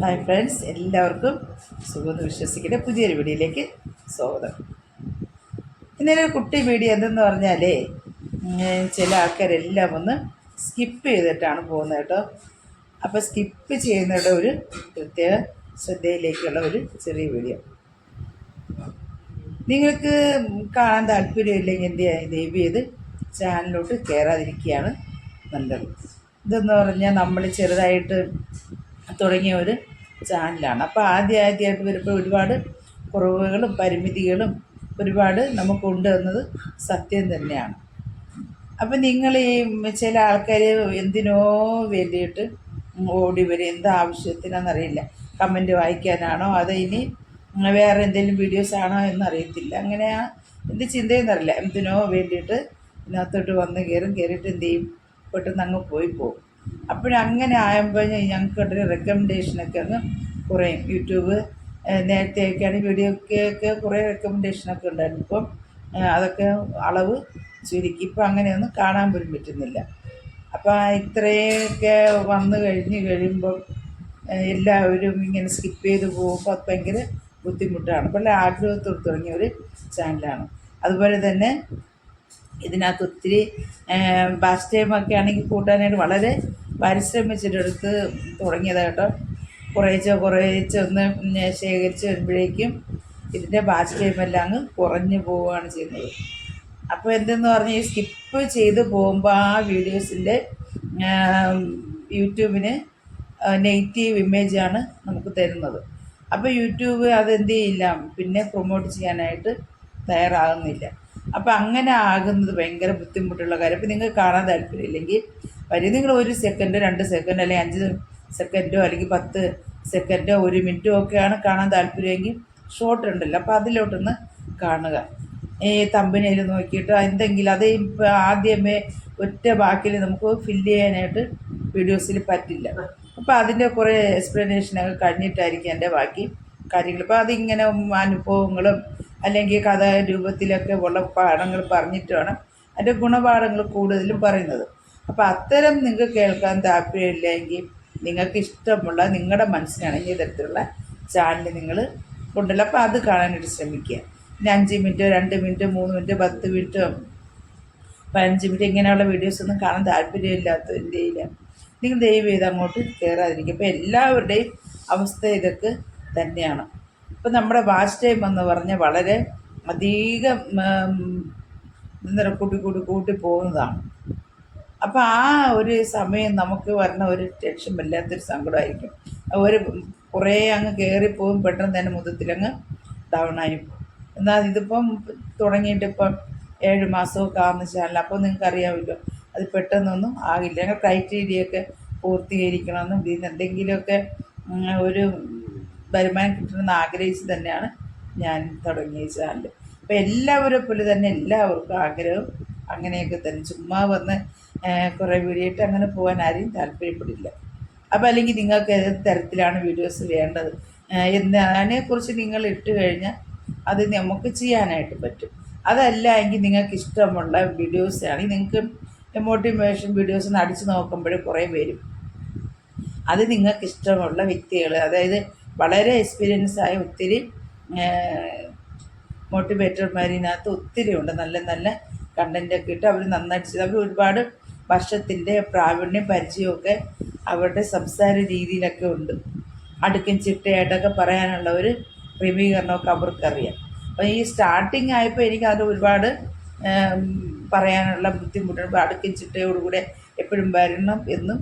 Hi friends എല്ലാവർക്കും സുഖമെന്ന് വിശ്വസിക്കുന്ന. പുതിയൊരു വീഡിയോയിലേക്ക് സ്വാഗതം. ഇന്നലെ ഒരു കുട്ടി വീഡിയോ എന്തെന്ന് പറഞ്ഞാലേ ചില ആൾക്കാരെല്ലാം ഒന്ന് സ്കിപ്പ് ചെയ്തിട്ടാണ് പോകുന്നത് കേട്ടോ. അപ്പോൾ സ്കിപ്പ് ചെയ്യുന്നവരുടെ ഒരു പ്രത്യേക ശ്രദ്ധയിലേക്കുള്ള ഒരു ചെറിയ വീഡിയോ. നിങ്ങൾക്ക് കാണാൻ താല്പര്യമില്ലെങ്കിൽ എന്ത് ദയവ് ചെയ്ത് ചാനലിലോട്ട് കയറാതിരിക്കുകയാണ് നല്ലത്. ഇതെന്ന് പറഞ്ഞാൽ നമ്മൾ ചെറുതായിട്ട് തുടങ്ങിയ ഒരു ചാനലാണ്. അപ്പോൾ ആദ്യം ആദ്യമായിട്ട് വരുമ്പോൾ ഒരുപാട് കുറവുകളും പരിമിതികളും ഒരുപാട് നമുക്കുണ്ട് എന്നത് സത്യം തന്നെയാണ്. അപ്പം നിങ്ങൾ ഈ ചില ആൾക്കാർ എന്തിനോ വേണ്ടിയിട്ട് ഓടി വരും. എന്ത് ആവശ്യത്തിനാണെന്നറിയില്ല കമന്റ് വായിക്കാനാണോ? അതോ ഇനി വേറെ എന്തെങ്കിലും വീഡിയോസ് ആണോ എന്നറിയത്തില്ല. അങ്ങനെ എന്ത് ചിന്തയെന്നറിയില്ല എന്തിനോ വേണ്ടിയിട്ട് ഇതിനകത്തോട്ട് വന്ന് കയറും. കയറിയിട്ട് എന്ത് ചെയ്യും? പെട്ടെന്ന് അങ്ങ് പോയി പോകും. അപ്പോഴങ്ങനെ ആയപ്പോൾ ഞങ്ങൾക്കൊരു റെക്കമെൻഡേഷനൊക്കെ അങ്ങ് കുറയും. യൂട്യൂബ് ഏഹ് നേരത്തെയൊക്കെയാണ് വീഡിയോക്കൊക്കെ കുറേ റെക്കമെൻഡേഷനൊക്കെ ഉണ്ടായിരുന്നു. ഇപ്പം അതൊക്കെ അളവ് ചുരുക്കി ഇപ്പം അങ്ങനെയൊന്നും കാണാൻ പോലും പറ്റുന്നില്ല. അപ്പോൾ ഇത്രയൊക്കെ വന്നു കഴിഞ്ഞ് കഴിയുമ്പം എല്ലാവരും ഇങ്ങനെ സ്കിപ്പ് ചെയ്ത് പോകുമ്പോൾ അത് ഭയങ്കര ബുദ്ധിമുട്ടാണ്. പല ആഗ്രഹത്തോട് തുടങ്ങിയ ഒരു ചാനലാണ് അതുപോലെ തന്നെ ഇതിനകത്ത് ഒത്തിരി ബസ് ടൈമൊക്കെ ആണെങ്കിൽ കൂട്ടാനായിട്ട് വളരെ പരിശ്രമിച്ചിട്ടെടുത്ത് തുടങ്ങിയതാണ് കേട്ടോ കുറേശ്ശെ കുറേച്ചൊന്ന് ശേഖരിച്ച് വരുമ്പോഴേക്കും ഇതിന്റെ ബാച്ച് ടൈമെല്ലാം അങ്ങ് കുറഞ്ഞു പോവുകയാണ് ചെയ്യുന്നത്. അപ്പോൾ എന്തെന്ന് പറഞ്ഞാൽ ഈ സ്കിപ്പ് ചെയ്ത് പോകുമ്പോൾ ആ വീഡിയോസിന്റെ യൂട്യൂബിന് നെഗറ്റീവ് ഇമേജാണ് നമുക്ക് തരുന്നത്. അപ്പോൾ യൂട്യൂബ് അതെന്ത് ചെയ്യില്ല പിന്നെ പ്രൊമോട്ട് ചെയ്യാനായിട്ട് തയ്യാറാകുന്നില്ല. അപ്പോൾ അങ്ങനെ ആകുന്നത് ഭയങ്കര ബുദ്ധിമുട്ടുള്ള കാര്യം. അപ്പോൾ നിങ്ങൾക്ക് കാണാൻ താല്പര്യമില്ലെങ്കിൽ വരും നിങ്ങൾ ഒരു സെക്കൻഡോ രണ്ട് സെക്കൻഡ് അല്ലെങ്കിൽ അഞ്ച് സെക്കൻഡോ അല്ലെങ്കിൽ പത്ത് സെക്കൻഡോ ഒരു മിനിറ്റോ ഒക്കെയാണ് കാണാൻ താല്പര്യമെങ്കിൽ ഷോർട്ട് ഉണ്ടല്ലോ. അപ്പോൾ അതിലോട്ടൊന്ന് കാണുക. ഈ തമ്പനയിൽ നോക്കിയിട്ട് എന്തെങ്കിലും അത് ആദ്യമേ ഒറ്റ ബാക്കിൽ നമുക്ക് ഫില്ല് ചെയ്യാനായിട്ട് വീഡിയോസിൽ പറ്റില്ല. അപ്പോൾ അതിന്റെ കുറേ എക്സ്പ്ലനേഷനൊക്കെ കഴിഞ്ഞിട്ടായിരിക്കും എന്റെ ബാക്കി കാര്യങ്ങൾ. അപ്പോൾ അതിങ്ങനെ അനുഭവങ്ങളും അല്ലെങ്കിൽ കഥ രൂപത്തിലൊക്കെ ഉള്ള പാഠങ്ങൾ പറഞ്ഞിട്ടാണ് അതിന്റെ ഗുണപാഠങ്ങൾ കൂടുതലും പറയുന്നത്. അപ്പോൾ അത്തരം നിങ്ങൾക്ക് കേൾക്കാൻ താല്പര്യമില്ലെങ്കിൽ നിങ്ങൾക്ക് ഇഷ്ടമുള്ള നിങ്ങളുടെ മനസ്സിനാണെങ്കിൽ ഇത്തരത്തിലുള്ള ചാനൽ നിങ്ങൾ കൊണ്ടുള്ള അപ്പോൾ അത് കാണാനായിട്ട് ശ്രമിക്കുക. പിന്നെ അഞ്ച് മിനിറ്റ് രണ്ട് മിനിറ്റ് മൂന്ന് മിനിറ്റ് പത്ത് മിനിറ്റ് പതിനഞ്ച് മിനിറ്റ് ഇങ്ങനെയുള്ള വീഡിയോസ് ഒന്നും കാണാൻ താല്പര്യമില്ലാത്തതിന്റെ നിങ്ങൾ ദയവ് ചെയ്ത് അങ്ങോട്ട് കയറാതിരിക്കും അപ്പോൾ എല്ലാവരുടെയും അവസ്ഥ ഇതൊക്കെ തന്നെയാണ്. ഇപ്പം നമ്മുടെ വാച്ച് ടൈം എന്ന് പറഞ്ഞാൽ വളരെ അധികം പറയുക കൂട്ടി കൂട്ടി കൂട്ടി പോകുന്നതാണ്. അപ്പം ആ ഒരു സമയം നമുക്ക് വരണ ഒരു ടെൻഷൻ വല്ലാത്തൊരു സങ്കടമായിരിക്കും. ഒരു കുറേ അങ്ങ് കയറിപ്പോകും പെട്ടെന്ന് തന്നെ മുതത്തിലങ്ങ് ഡൗൺ ആയി പോകും. എന്നാൽ ഇതിപ്പം തുടങ്ങിയിട്ട് ഇപ്പം ഏഴ് മാസമൊക്കെ ആവുന്ന ചാനൽ അപ്പോൾ നിങ്ങൾക്ക് അറിയാമല്ലോ അത് പെട്ടെന്നൊന്നും ആകില്ല. ഞങ്ങൾ ക്രൈറ്റീരിയ ഒക്കെ പൂർത്തീകരിക്കണമെന്നും ഇതിന് എന്തെങ്കിലുമൊക്കെ ഒരു വരുമാനം കിട്ടണമെന്ന് ആഗ്രഹിച്ച് തന്നെയാണ് ഞാൻ തുടങ്ങിയ ചാനൽ അപ്പോൾ എല്ലാവരെ പോലെ തന്നെ എല്ലാവർക്കും ആഗ്രഹം അങ്ങനെയൊക്കെ തന്നെ. ചുമ്മാ വന്ന് കുറേ വീഡിയോ ഇട്ട് അങ്ങനെ പോകാൻ ആരെയും താല്പര്യപ്പെടില്ല. അപ്പോൾ അല്ലെങ്കിൽ നിങ്ങൾക്ക് ഏത് തരത്തിലാണ് വീഡിയോസ് വേണ്ടത്? എന്നതിനെക്കുറിച്ച് നിങ്ങൾ ഇട്ട് കഴിഞ്ഞാൽ അത് നമുക്ക് ചെയ്യാനായിട്ട് പറ്റും. അതല്ല എങ്കിൽ നിങ്ങൾക്ക് ഇഷ്ടമുള്ള വീഡിയോസ് ആണെങ്കിൽ നിങ്ങൾക്ക് മോട്ടിവേഷൻ വീഡിയോസ് ഒന്ന് അടിച്ച് നോക്കുമ്പോൾ കുറേ വരും. അത് നിങ്ങൾക്ക് ഇഷ്ടമുള്ള വ്യക്തികൾ അതായത് വളരെ എക്സ്പീരിയൻസ് ആയ ഒത്തിരി മോട്ടിവേറ്റർമാരിനകത്ത് ഒത്തിരി ഉണ്ട്. നല്ല നല്ല കണ്ടന്റൊക്കെ ഇട്ട് അവർ നന്നായിട്ട് ചെയ്ത്. അവർ ഒരുപാട് വർഷത്തിന്റെ പ്രാവീണ്യം പരിചയമൊക്കെ അവരുടെ സംസാര രീതിയിലൊക്കെ ഉണ്ട്. അടുക്കും ചിട്ടയായിട്ടൊക്കെ പറയാനുള്ള ഒരു ക്രമീകരണമൊക്കെ അവർക്കറിയാം. അപ്പോൾ ഈ സ്റ്റാർട്ടിങ് ആയപ്പോൾ എനിക്ക് അത് ഒരുപാട് പറയാനുള്ള ബുദ്ധിമുട്ടുണ്ട്. അടുക്കും ചിട്ടയോടുകൂടെ എപ്പോഴും വരണം എന്നും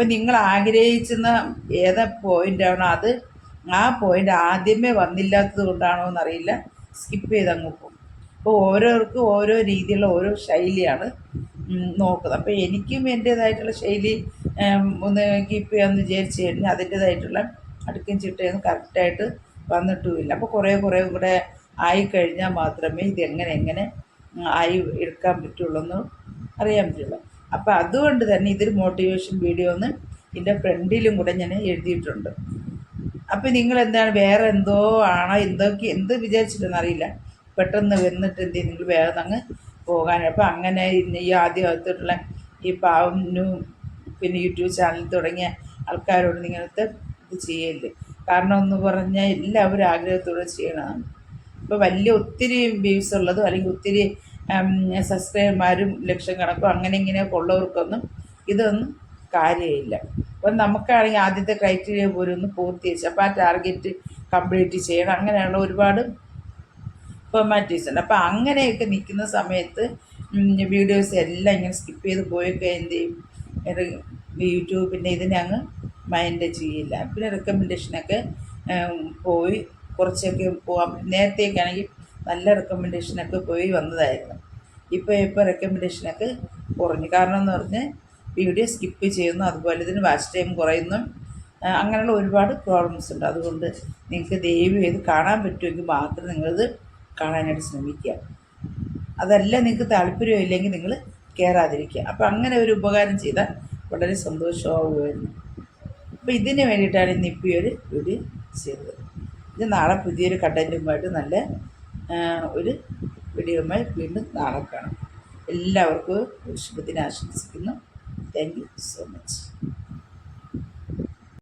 അപ്പം നിങ്ങൾ ആഗ്രഹിക്കുന്ന ഏത് പോയിന്റാണോ അത് ആ പോയിന്റ് ആദ്യമേ വന്നില്ലാത്തത് കൊണ്ടാണോ എന്നറിയില്ല. സ്കിപ്പ് ചെയ്ത് അങ്ങ് പോകും. അപ്പോൾ ഓരോർക്കും ഓരോ രീതിയിലുള്ള ഓരോ ശൈലിയാണ് നോക്കുന്നത്. അപ്പോൾ എനിക്കും എന്റേതായിട്ടുള്ള ശൈലി ഒന്ന് കീപ്പ് ചെയ്യാമെന്ന് വിചാരിച്ച് കഴിഞ്ഞാൽ അതിന്റേതായിട്ടുള്ള അടുക്കും ചിട്ടയൊന്നും കറക്റ്റായിട്ട് വന്നിട്ടുമില്ല. അപ്പോൾ കുറേ കുറേ കൂടെ ആയിക്കഴിഞ്ഞാൽ മാത്രമേ ഇതെങ്ങനെ എങ്ങനെ ആയി എടുക്കാൻ പറ്റുള്ളൂ എന്ന് അറിയാൻ പറ്റുള്ളൂ. അപ്പോൾ അതുകൊണ്ട് തന്നെ ഇതൊരു മോട്ടിവേഷൻ വീഡിയോ എന്ന് ഇതിന്റെ ഫ്രണ്ടിലും കൂടെ ഞാൻ എഴുതിയിട്ടുണ്ട്. അപ്പോൾ നിങ്ങൾ എന്താണ് വേറെ എന്തോ ആണോ എന്തൊക്കെ എന്ത് വിചാരിച്ചിട്ടെന്ന് അറിയില്ല. പെട്ടെന്ന് വന്നിട്ട് എന്ത് നിങ്ങൾ വേറെ അങ്ങ് പോകാൻ അപ്പോൾ അങ്ങനെ ഈ ആദ്യമായിട്ടുള്ള ഈ പാവനും പിന്നെ യൂട്യൂബ് ചാനൽ തുടങ്ങിയ ആൾക്കാരോട് നിങ്ങളത്തെ ഇത് ചെയ്യൽ കാരണം എന്ന് പറഞ്ഞാൽ എല്ലാവരും ആഗ്രഹത്തോടെ ചെയ്യണം. ഇപ്പോൾ വലിയ ഒത്തിരി വ്യൂസ് ഉള്ളതും അല്ലെങ്കിൽ ഒത്തിരി സബ്സ്ക്രൈബർമാരും ലക്ഷം കണക്കും അങ്ങനെ ഇങ്ങനെയൊക്കെ ഉള്ളവർക്കൊന്നും ഇതൊന്നും കാര്യമില്ല. അപ്പം നമുക്കാണെങ്കിൽ ആദ്യത്തെ ക്രൈറ്റീരിയ പോലും ഒന്ന് പൂർത്തീകരിച്ചു അപ്പോൾ ആ ടാർഗറ്റ് കംപ്ലീറ്റ് ചെയ്യണം. അങ്ങനെയുള്ള ഒരുപാട് ഫോർമാലിറ്റീസ് ഉണ്ട്. അപ്പോൾ അങ്ങനെയൊക്കെ നിൽക്കുന്ന സമയത്ത് വീഡിയോസ് എല്ലാം ഇങ്ങനെ സ്കിപ്പ് ചെയ്ത് പോയൊക്കെ എന്ത് ചെയ്യും? യൂട്യൂബ് പിന്നെ ഇതിനെ അങ്ങ് മൈൻഡ് ചെയ്യില്ല. പിന്നെ റെക്കമെൻഡേഷനൊക്കെ പോയി കുറച്ചൊക്കെ പോകാം നേരത്തെയൊക്കെ ആണെങ്കിൽ നല്ല റെക്കമെൻഡേഷനൊക്കെ പോയി വന്നതായിരുന്നു. ഇപ്പോൾ ഇപ്പോൾ റെക്കമെൻഡേഷനൊക്കെ കുറഞ്ഞു. കാരണം എന്ന് പറഞ്ഞാൽ വീഡിയോ സ്കിപ്പ് ചെയ്യുന്നു അതുപോലെ ഇതിന് വാച്ച് ടൈം കുറയുന്നു. അങ്ങനെയുള്ള ഒരുപാട് പ്രോബ്ലംസ് ഉണ്ട്. അതുകൊണ്ട് നിങ്ങൾക്ക് ദയവ് ചെയ്ത് കാണാൻ പറ്റുമെങ്കിൽ മാത്രം നിങ്ങളിത് കാണാനായിട്ട് ശ്രമിക്കുക. അതല്ല നിങ്ങൾക്ക് താല്പര്യമില്ലെങ്കിൽ നിങ്ങൾ കയറാതിരിക്കുക അപ്പോൾ അങ്ങനെ ഒരു ഉപകാരം ചെയ്താൽ വളരെ സന്തോഷമാവുമായിരുന്നു. അപ്പോൾ ഇതിന് വേണ്ടിയിട്ടാണ് ഇന്ന് ഇപ്പോൾ ഒരു വീഡിയോ ചെയ്തത്. ഇത് നാളെ പുതിയൊരു കണ്ടന്റുമായിട്ട് നല്ല ഒരു വീഡിയോയുമായി വീണ്ടും നാളെ കാണാം. എല്ലാവർക്കും ശുഭദിനം ആശംസിക്കുന്നു താങ്ക് യു സോ മച്ച്